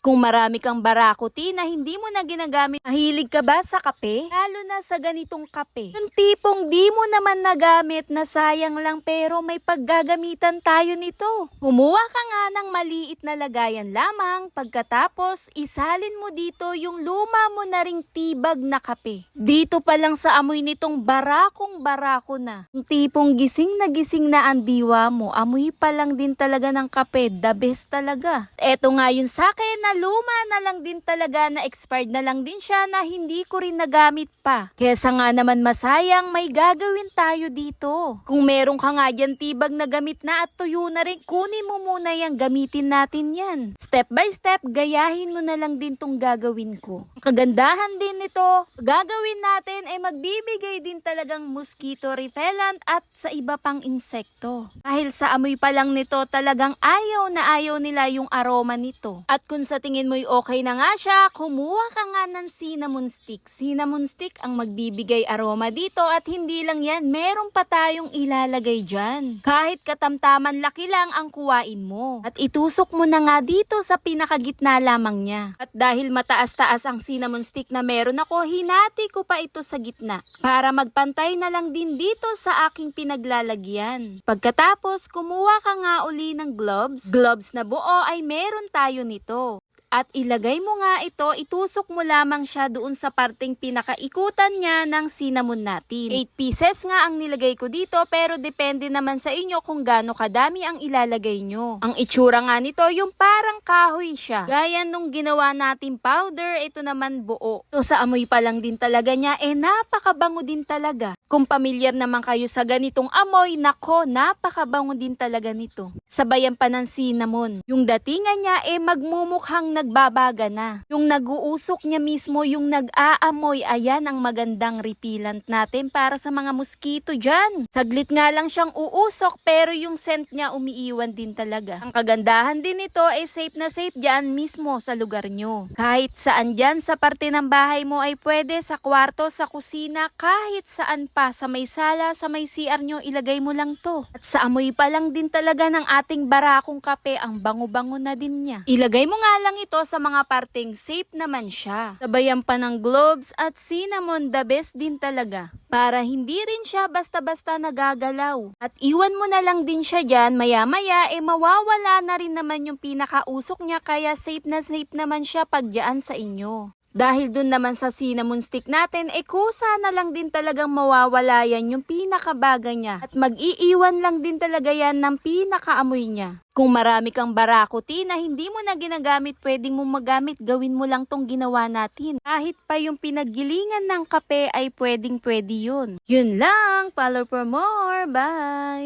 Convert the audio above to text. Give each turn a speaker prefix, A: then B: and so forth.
A: Kung marami kang barakuti na hindi mo na ginagamit, mahilig ka ba sa kape? Lalo na sa ganitong kape. Yung tipong di mo naman nagamit na sayang lang pero may paggagamitan tayo nito. Kumuha ka nga ng maliit na lagayan lamang pagkatapos isalin mo dito yung luma mo na ring tibag na kape. Dito pa lang sa amoy nitong barakong barako na. Yung tipong gising na gising na ang diwa mo, amoy pa lang din talaga ng kape, the best talaga. Eto nga yun sa akin na luma na lang din talaga na expired na lang din siya na hindi ko rin nagamit pa. Kesa nga naman masayang may gagawin tayo dito. Kung meron ka nga dyan tibag na gamit na at tuyo na rin, kunin mo muna yan, gamitin natin yan. Step by step, gayahin mo na lang din tong gagawin ko. Kagandahan din nito, gagawin natin ay magbibigay din talagang mosquito repellent at sa iba pang insekto. Dahil sa amoy pa lang nito, talagang ayaw na ayaw nila yung aroma nito. At kung sa tingin mo'y okay na nga siya, kumuha ka nga ng cinnamon stick. Cinnamon stick ang magbibigay aroma dito at hindi lang yan, meron pa tayong ilalagay dyan. Kahit katamtaman laki lang ang kuwain mo. At itusok mo na nga dito sa pinakagitna lamang niya. At dahil mataas-taas ang cinnamon stick na meron ako, hinati ko pa ito sa gitna. Para magpantay na lang din dito sa aking pinaglalagyan. Pagkatapos, kumuha ka nga uli ng gloves. Gloves na buo ay meron tayo nito. At ilagay mo nga ito, itusok mo lamang siya doon sa parting pinakaikutan niya ng cinnamon natin. 8 pieces nga ang nilagay ko dito pero depende naman sa inyo kung gaano kadami ang ilalagay nyo. Ang itsura nga nito yung parang kahoy siya. Gaya nung ginawa natin powder, ito naman buo. So sa amoy pa lang din talaga niya, eh napakabango din talaga. Kung pamilyar naman kayo sa ganitong amoy, nako, napakabango din talaga nito. Sabayan pa ng cinnamon. Yung datingan niya, eh magmumukhang nagbabaga na. Yung naguusok niya mismo, yung nag-aamoy, ayan ang magandang repellent natin para sa mga mosquito dyan. Saglit nga lang siyang uusok, pero yung scent niya umiiwan din talaga. Ang kagandahan din nito ay safe na safe dyan mismo sa lugar nyo. Kahit saan dyan sa parte ng bahay mo ay pwede, sa kwarto, sa kusina, kahit saan pa, sa may sala, sa may CR nyo, ilagay mo lang to. At sa amoy pa lang din talaga ng ating barakong kape, ang bango-bango na din niya. Ilagay mo nga lang ito sa mga parteng safe naman siya. Sabayan pa ng gloves at cinnamon, the best din talaga. Para hindi rin siya basta-basta nagagalaw. At iwan mo na lang din siya dyan, maya-maya, eh mawawala na rin naman yung pinakausok niya, kaya safe na safe naman siya pag dyan sa inyo. Dahil dun naman sa cinnamon stick natin, eh kusa na lang din talagang mawawala yan yung pinakabaga niya. At mag-iiwan lang din talaga yan ng pinakaamoy niya. Kung marami kang barakuti na hindi mo na ginagamit, pwedeng mo magamit, gawin mo lang tong ginawa natin. Kahit pa yung pinaggilingan ng kape ay pwedeng pwede yun. Yun lang, follow for more, bye!